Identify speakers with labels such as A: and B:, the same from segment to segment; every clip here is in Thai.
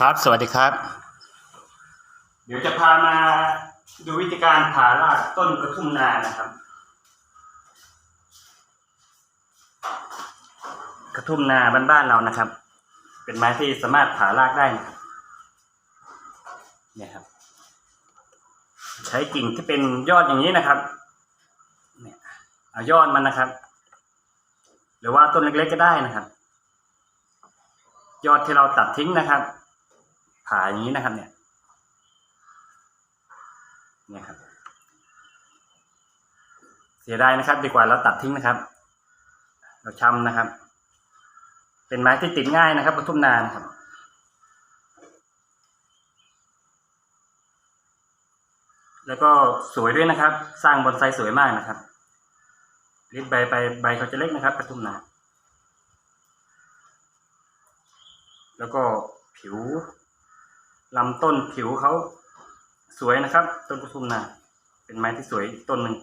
A: ครับ สวัสดีครับ เดี๋ยวจะพามาดูวิธีการผ่ารากต้นกระทุ่มนานะครับ กระทุ่มนาบ้านๆเรานะครับ เป็นไม้ที่สามารถผ่ารากได้นะครับเนี่ยครับ ใช้กิ่งที่เป็นยอดอย่างนี้นะครับ เนี่ยเอายอดมันนะครับ หรือว่าต้นเล็กๆก็ได้นะครับ ยอดที่เราตัดทิ้งนะครับ ผ่าอย่างนี้นะครับ เนี่ยเนี่ยครับ เสียดายนะครับ ดีกว่าเราตัดทิ้งนะครับ เราชำนะครับ เป็นไม้ที่ติดง่ายนะครับกระทุ่มนานครับแล้วก็สวยด้วยนะครับ สร้างบอนไซสวยมากนะครับริบใบไปใบเขาจะเล็กนะครับกระทุ่มนา แล้วก็ผิว ลำต้นผิวเขาสวยนะครับ ต้นกระทุ่มนาเป็นไม้ที่สวยต้นหนึ่ง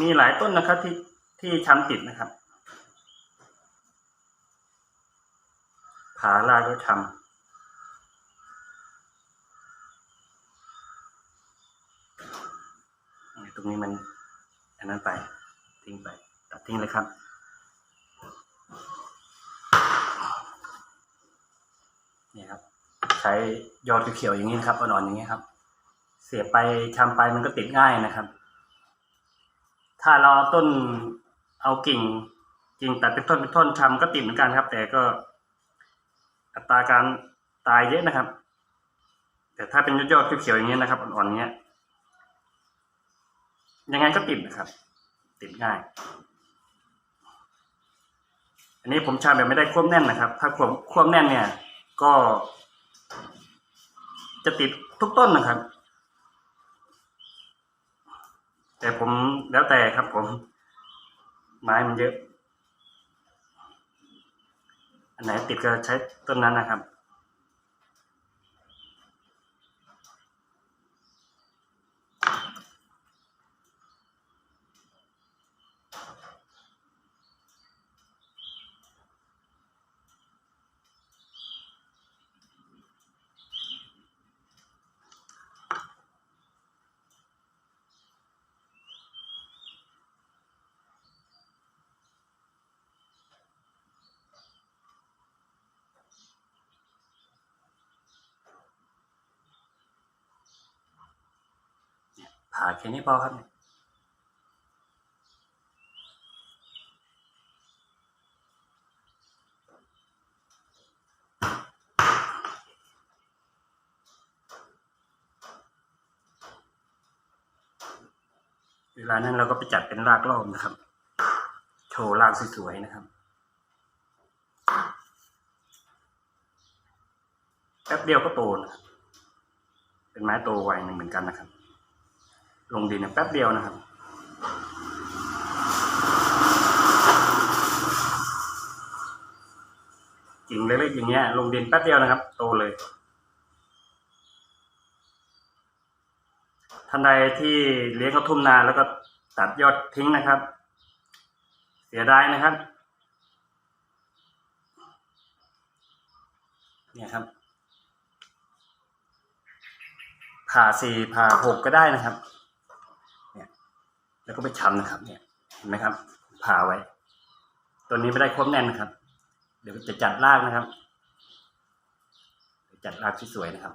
A: มีหลายต้นนะครับที่ที่ช้ำติดนะครับาลากด้วยทำตรงนี้มันอันนั้นไป ทิ้งไป ตัดทิ้งเลยครับนี่ครับ ใช้ยอดเขียวอย่างนี้ครับอ่อนๆอย่างนี้ครับ เสียบไปชำไปมันก็ติดง่ายนะครับ ถ้าเราต้นเอากิ่งกิ่งตัดเป็นท่นเป็นท่นชำก็ติดเหมือนกันครับ แต่ก็ อัตราการตายเยอะนะครับ แต่ถ้าเป็นยอดๆเขียวๆอย่างเงี้ยนะครับอ่อนๆเงี้ย ยังไงก็ติดนะครับ ติดง่าย อันนี้ผมชาแบบไม่ได้ควบแน่นนะครับ ถ้าควบควบแน่นเนี่ย ก็ จะติดทุกต้นนะครับ แต่ผมแล้วแต่ครับผม ไม้มันเยอะ อันไหนติดก็ใช้ต้นนั้นนะครับ ผ่าแค่นี้พอครับเวลานั้นเราก็ไปจัดเป็นรากรอบนะครับ โชว์รากสวยๆนะครับ แป๊บเดียวก็โตนะครับ เป็นไม้โตไวเหมือนกันนะครับ ลงดินแป๊บเดียวนะครับ กิ่งเล็กๆอย่างเงี้ย ลงดินแป๊บเดียวนะครับ โตเลยท่านใดที่เลี้ยงข้าทุ่มนาแล้วก็ตัดยอดทิ้งนะครับ เสียดายนะครับ เนี่ยครับผ่าสี่ผ่าหกก็ได้นะครับ แล้วก็ไปชำนะครับ เนี่ยเห็นไหมครับผ่าไว้ ตัวนี้ไม่ได้ครบแน่นนะครับ เดี๋ยวจะจัดรากนะครับ จัดรากที่สวยนะครับ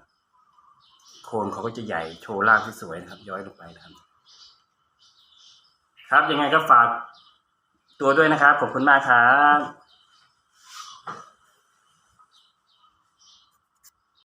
A: โคนเขาก็จะใหญ่โชว์รากที่สวยนะครับ ย้อยลงไปนะครับ ครับยังไงก็ฝากตัวด้วยนะครับขอบคุณมากครับ